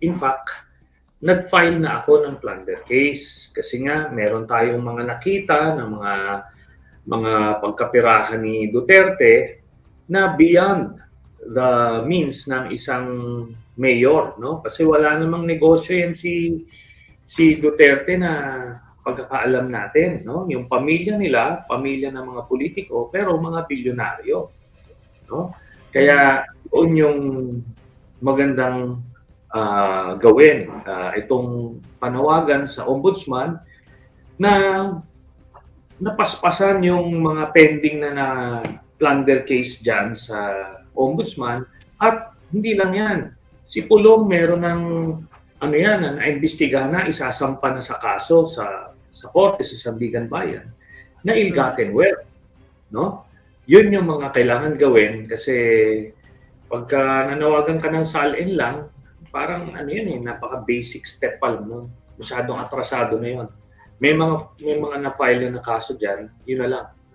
in fact, nag-file na ako ng plunder case kasi nga meron tayong mga nakita ng mga mga pagkapirahan ni Duterte na beyond the means ng isang mayor, no? Kasi wala namang negosyo yan si si Duterte na pagkakaalam natin, no? Yung pamilya nila, pamilya ng mga politiko, pero mga bilyonaryo, no? Kaya yun yung magandang ah, gawin Ah, itong panawagan sa ombudsman na napaspasan yung mga pending na na plunder case dyan sa ombudsman at hindi lang yan. Si Pulong meron ng ano yan, na naimbestigahan na, isasampa na sa kaso sa sa korte sa Sandigan Bayan na ill-gotten wealth. No? Yun yung mga kailangan gawin kasi pagka nanawagan ka ng salin lang, parang ano yun eh, napaka-basic step pa lang nun. Masyadong atrasado na yun. May mga may mga na-file na kaso diyan, yun na lang.